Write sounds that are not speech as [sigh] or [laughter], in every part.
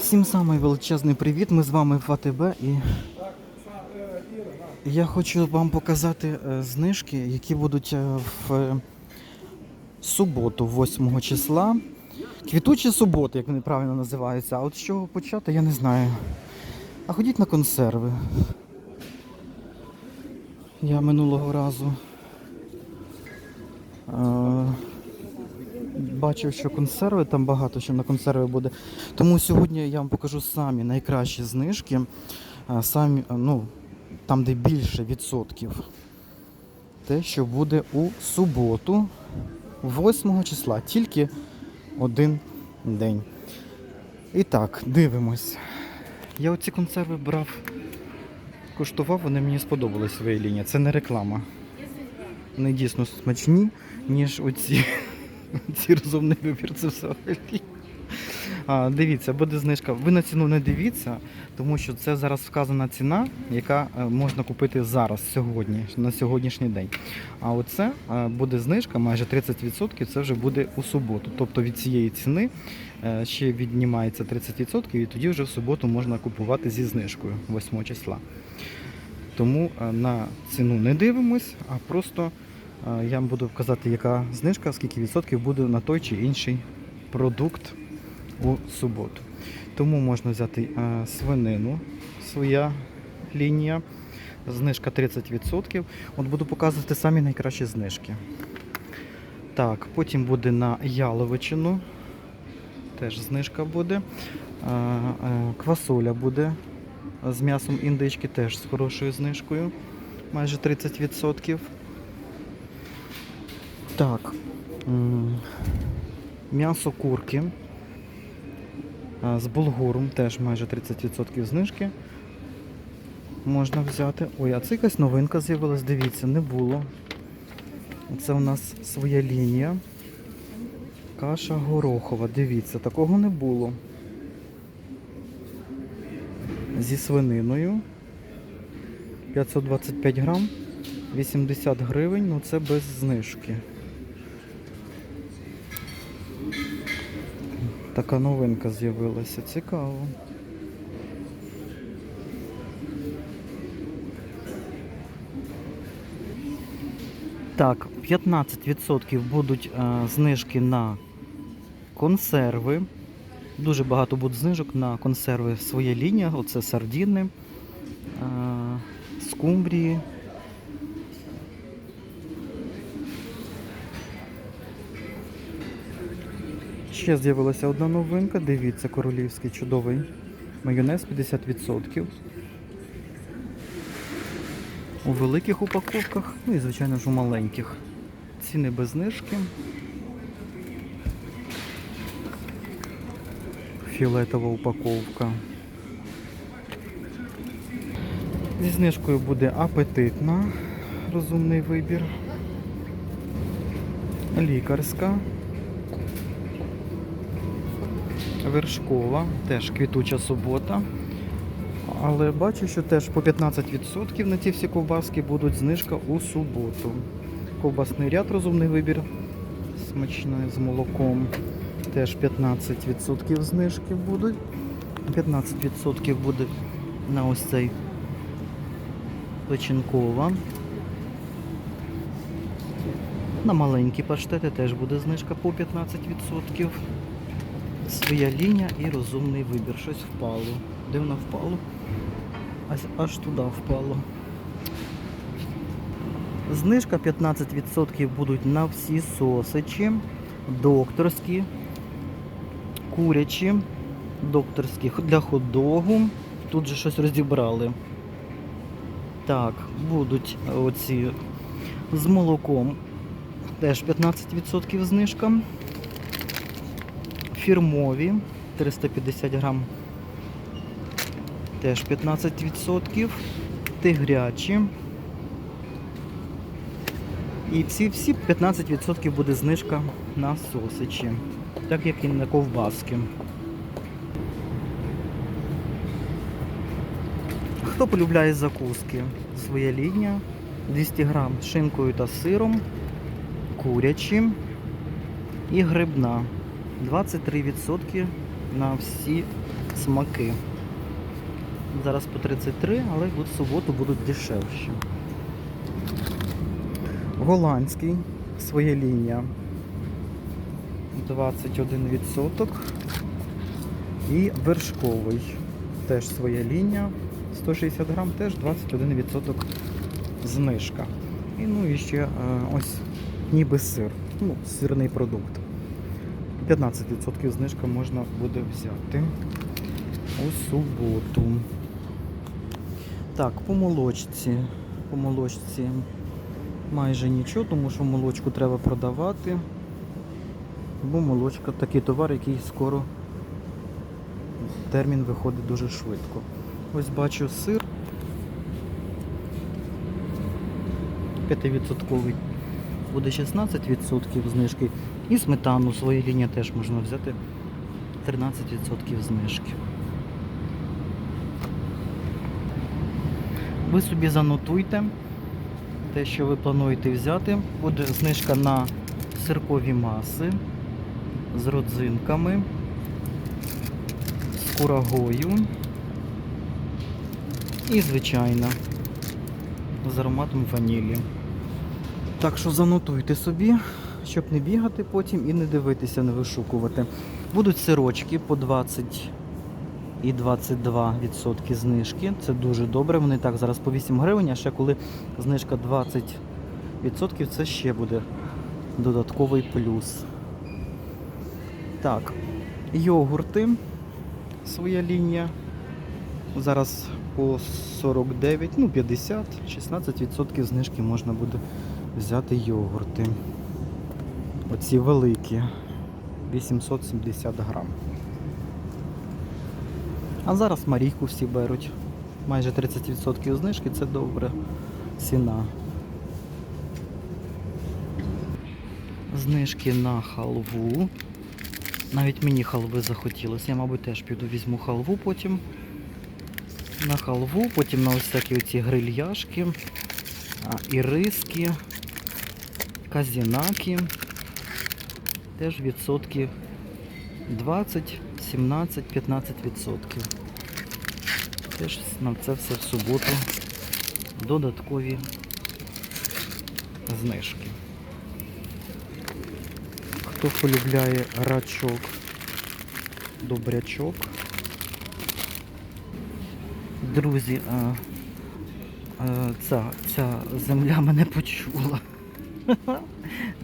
Всім самий величезний привіт. Ми з вами в АТБ і я хочу вам показати е, знижки, які будуть е, в е, суботу, 8 числа. Квітучі суботи, як вони правильно називаються. А от з чого почати, я не знаю. А ходіть на консерви. Я минулого разу бачив, що консерви, там багато що на консерви буде. Тому сьогодні я вам покажу самі найкращі знижки, самі, ну, там, де більше відсотків. Те, що буде у суботу, 8 числа, тільки один день. І так, дивимось. Я оці консерви брав, куштував, вони мені сподобались своєї лінії. Це не реклама. Вони дійсно смачні, ніж оці. [laughs] Ці розумний вибір це взагалі. А, дивіться, буде знижка. Ви на ціну не дивіться, тому що це зараз вказана ціна, яка е, можна купити зараз, сьогодні, на сьогоднішній день. А оце е, буде знижка майже 30%, це вже буде у суботу. Тобто від цієї ціни е, ще віднімається 30% і тоді вже в суботу можна купувати зі знижкою 8 числа. Тому на ціну не дивимось, а просто я вам буду вказати, яка знижка, скільки відсотків буде на той чи інший продукт у суботу. Тому можна взяти свинину, своя лінія, знижка 30%. От буду показувати самі найкращі знижки. Так, потім буде на яловичину. Теж знижка буде. Квасоля буде з м'ясом індички теж з хорошою знижкою. Майже 30%. Так. М'ясо курки. З булгуром теж майже 30% знижки. Можна взяти. Ой, а це якась новинка з'явилась, дивіться, не було. Це у нас своя лінія. Каша горохова. Дивіться, такого не було. Зі свининою. 525 грам, 80 гривень, ну це без знижки. Така новинка з'явилася, цікаво. Так, 15% будуть е, знижки на консерви. Дуже багато буде знижок на консерви своя лінія. Оце сардіни, е, скумбрії. Ще з'явилася одна новинка. Дивіться, королівський чудовий майонез 50%. У великих упаковках, ну і звичайно ж у маленьких. Ціни без знижки. Фіолетова упаковка. Зі знижкою буде апетитна, розумний вибір. Лікарська. Вершкова, теж квітуча субота. Але бачу, що теж по 15% на ці всі ковбаски будуть знижка у суботу. Ковбасний ряд розумний вибір. Смачний з молоком. Теж 15% знижки будуть. 15% буде на ось цей печінкова. На маленькі паштети теж буде знижка по 15%. Своя лінія і розумний вибір. Щось впало. Де воно впало? Аж, аж туди впало. Знижка 15% будуть на всі сосичі, докторські, курячі, докторські для хот-догу. Тут же щось розібрали. Так, будуть оці з молоком. Теж 15% знижка. Фірмові 350 грам. Теж 15%. Тигрячі. І ці всі 15% буде знижка на сосичі, так як і на ковбаски. Хто полюбляє закуски? Своя лінія. 200 грам з шинкою та сиром, курячі і грибна. 23% на всі смаки. Зараз по 33, але в суботу будуть дешевші. Голландський, своя лінія 21%. І вершковий теж своя лінія. 160 грам, теж 21% знижка. І ну і ще е, ось ніби сир. Ну, сирний продукт. 15% знижка можна буде взяти у суботу. Так, по молочці. По молочці майже нічого, тому що молочку треба продавати. Бо молочка такий товар, який скоро термін виходить дуже швидко. Ось бачу сир 5% буде 16% знижки. І сметану своєї лінії теж можна взяти 13% знижки. Ви собі занотуйте те, що ви плануєте взяти. Буде знижка на сиркові маси з родзинками, з курагою і звичайно з ароматом ванілі. Так що занотуйте собі, щоб не бігати потім і не дивитися, не вишукувати. Будуть сирочки по 20 і 22% знижки. Це дуже добре. Вони так зараз по 8 гривень, а ще коли знижка 20%, це ще буде додатковий плюс. Так, йогурти, своя лінія. Зараз по 49, ну 50, 16% знижки можна буде взяти йогурти. Оці великі 870 грам. А зараз Марійку всі беруть. Майже 30% знижки це добре. Ціна. Знижки на халву. Навіть мені халви захотілося. Я, мабуть, теж піду візьму халву потім. На халву, потім на ось всякі оці грильяшки, іриски, казінаки. Теж відсотки 20, 17, 15 відсотків. Теж на це все в суботу додаткові знижки. Хто полюбляє рачок, добрячок. Друзі, а, а, ця, ця земля мене почула. [laughs]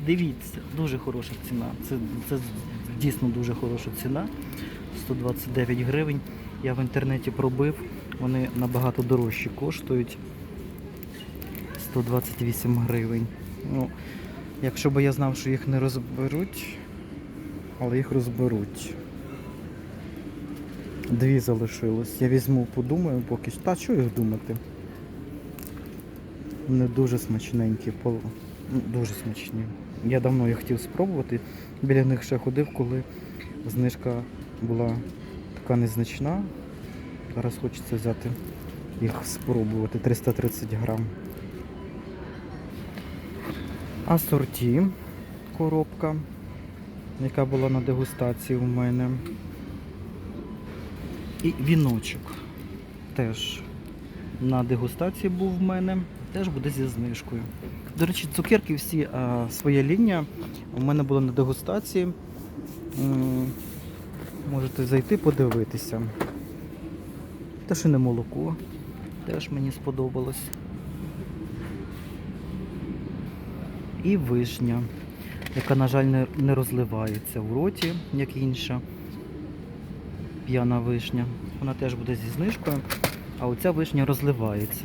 Дивіться, дуже хороша ціна. Це, це дійсно дуже хороша ціна. 129 гривень. Я в інтернеті пробив, вони набагато дорожчі коштують. 128 гривень. Ну, якщо б я знав, що їх не розберуть, але їх розберуть. Дві залишилось. Я візьму, подумаю поки що. Та що їх думати? Вони дуже смачненькі, ну, дуже смачні. Я давно їх хотів спробувати. Біля них ще ходив, коли знижка була така незначна. Зараз хочеться взяти їх спробувати 330 грам. Асорті коробка, яка була на дегустації у мене. І віночок теж на дегустації був в мене, теж буде зі знижкою. До речі, цукерки всі а, своя лінія. У мене була на дегустації. Можете зайти подивитися. Теж і не молоко. Теж мені сподобалось. І вишня, яка, на жаль, не, не розливається в роті, як інша п'яна вишня. Вона теж буде зі знижкою, а оця вишня розливається.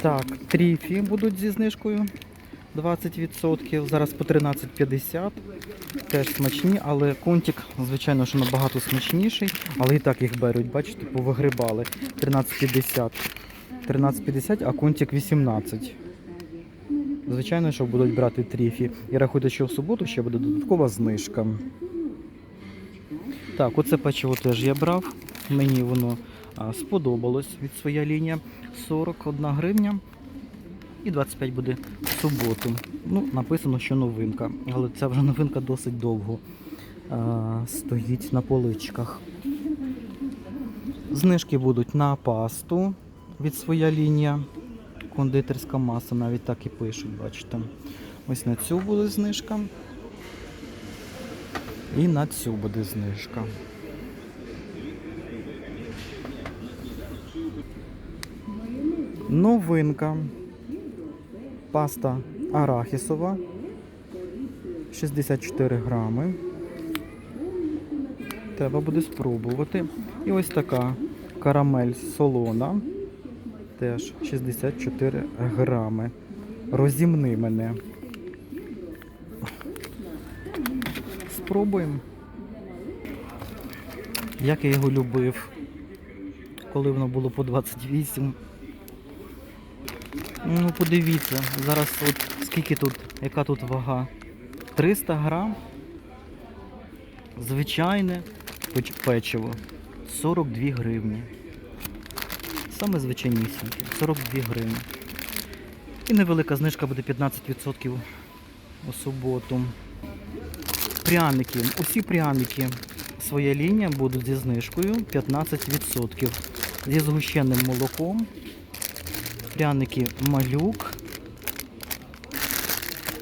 Так, тріфі будуть зі знижкою 20%. Зараз по 13,50. Теж смачні, але контик, звичайно, що набагато смачніший, але і так їх беруть, бачите, повигрибали. 13,50. 13,50, а контик 18. Звичайно, що будуть брати тріфі. І рахуйте, що в суботу ще буде додаткова знижка. Так, оце печиво теж я брав. Мені воно сподобалось від своя лінія. 41 гривня. І 25 буде в суботу. Ну, написано, що новинка, але ця вже [laughs] новинка досить довго а, стоїть на поличках. Знижки будуть на пасту від своя лінія. Кондитерська маса, навіть так і пишуть, бачите. Ось на цю буде знижка. І на цю буде знижка. Новинка. Паста арахісова. 64 грами. Треба буде спробувати. І ось така карамель солона. Теж 64 грами. Розімни мене. Спробуємо. Як я його любив, коли воно було по 28. Ну, подивіться, зараз от скільки тут, яка тут вага? 300 грам. Звичайне печиво. 42 гривні. Саме звичайнісіньке. 42 гривні. І невелика знижка буде 15% у суботу. Пряники. Усі пряники своя лінія будуть зі знижкою 15%. Зі згущеним молоком. Пряники малюк.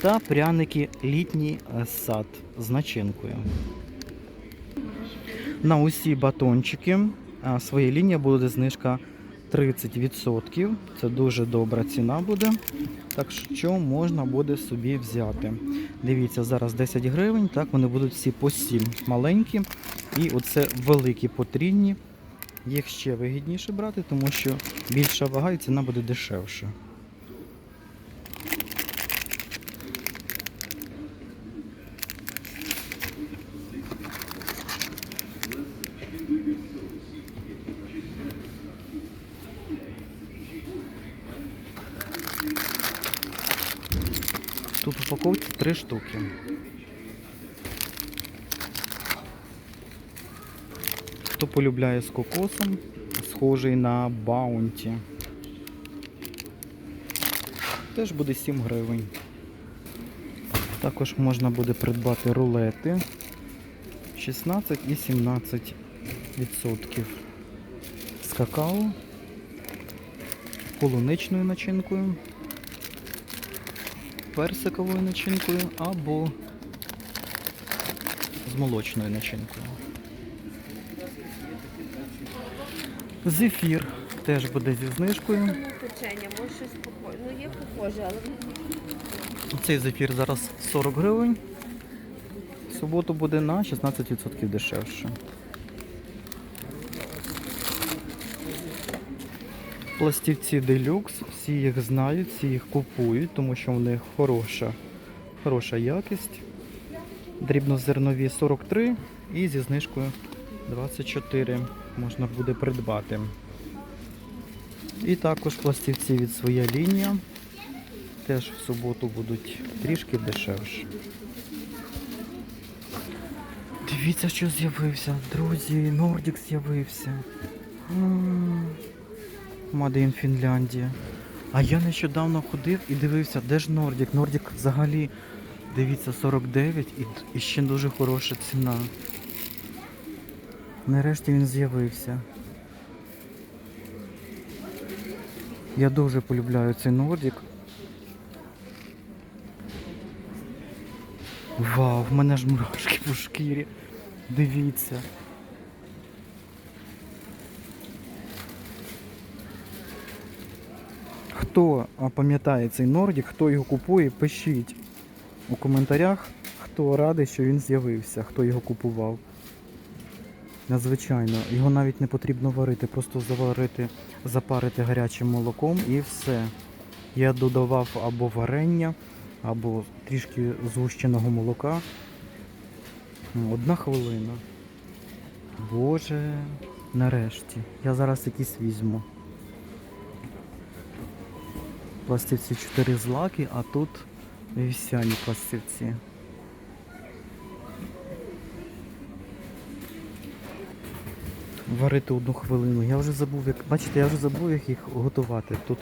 Та пряники літній сад з начинкою. На усі батончики своя лінія буде знижка 30%. Це дуже добра ціна буде. Так що можна буде собі взяти. Дивіться, зараз 10 гривень, так вони будуть всі по 7 маленькі. І оце великі потрібні. Їх ще вигідніше брати, тому що більша вага і ціна буде дешевша. Тут в упаковці 3 штуки. Хто полюбляє з кокосом, схожий на баунті. Теж буде 7 гривень. Також можна буде придбати рулети 16 і 17 відсотків з какао, полуничною начинкою, персиковою начинкою або з молочною начинкою. Зефір теж буде зі знижкою. Печення, може щось похоже. Ну є похоже, але Цей зефір зараз 40 гривень. В суботу буде на 16% дешевше. Пластівці делюкс, всі їх знають, всі їх купують, тому що в них хороша, хороша якість. Дрібнозернові 43 і зі знижкою 24 можна буде придбати. І також пластівці від своя лінія. Теж в суботу будуть трішки дешевше. Дивіться, що з'явився, друзі, Нордік з'явився. Made in Фінляндія. А я нещодавно ходив і дивився, де ж Нордік. Нордік взагалі, дивіться, 49 і, і ще дуже хороша ціна. Нарешті він з'явився. Я дуже полюбляю цей Нордік. Вау, в мене ж мурашки по шкірі. Дивіться. Хто пам'ятає цей Нордік, хто його купує, пишіть у коментарях, хто радий, що він з'явився, хто його купував. Надзвичайно, його навіть не потрібно варити, просто заварити, запарити гарячим молоком і все. Я додавав або варення, або трішки згущеного молока. Одна хвилина. Боже, нарешті. Я зараз якийсь візьму. Пластівці 4 злаки, а тут вівсяні пластівці. Варити одну хвилину. Я вже забув, як. Бачите, я вже забув, як їх готувати. Тут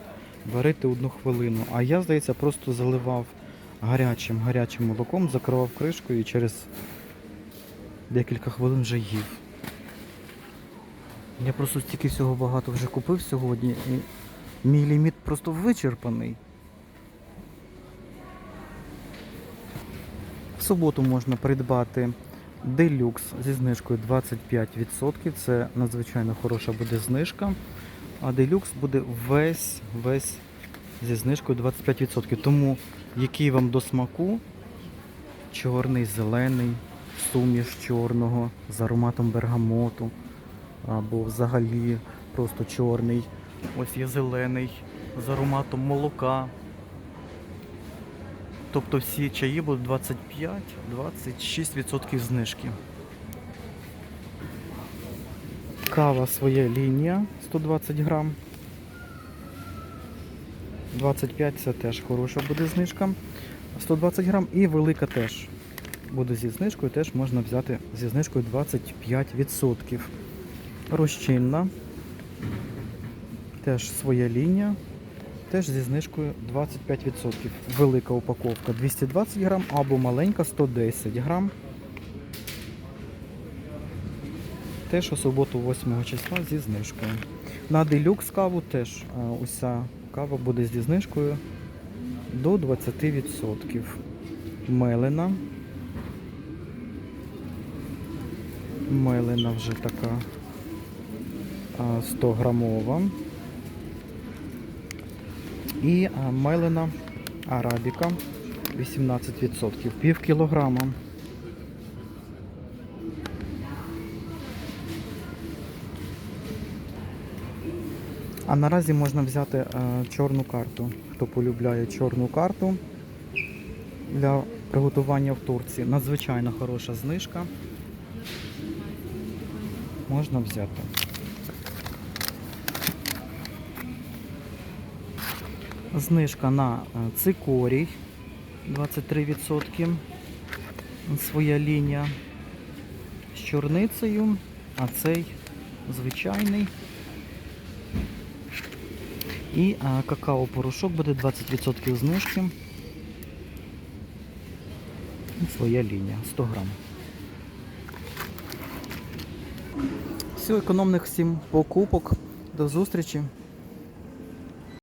варити одну хвилину. А я, здається, просто заливав гарячим гарячим молоком, закривав кришкою і через декілька хвилин вже їв. Я просто стільки всього багато вже купив сьогодні і мій ліміт просто вичерпаний. В суботу можна придбати делюкс зі знижкою 25%. Це надзвичайно хороша буде знижка. А делюкс буде весь, весь зі знижкою 25%. Тому який вам до смаку, чорний, зелений, суміш чорного з ароматом бергамоту, або взагалі просто чорний. Ось є зелений з ароматом молока. Тобто всі чаї будуть 25-26% знижки. Кава своя лінія 120 грам. 25 це теж хороша буде знижка. 120 грам і велика теж буде зі знижкою, теж можна взяти зі знижкою 25%. Розчинна. Теж своя лінія. Теж зі знижкою 25%. Велика упаковка 220 грам або маленька 110 грам. Теж у суботу 8 числа зі знижкою. На делюкс каву теж уся кава буде зі знижкою до 20%. Мелена. Мелена вже така 100 грамова. І а, мелена арабіка 18%, пів кілограма. А наразі можна взяти е, чорну карту. Хто полюбляє чорну карту для приготування в Турції. Надзвичайно хороша знижка. Можна взяти. Знижка на е, цикорій 23%. Своя лінія з чорницею, а цей звичайний. І какао-порошок буде 20% знижки. Своя лінія 100 грам. Все, економних всім покупок. До зустрічі.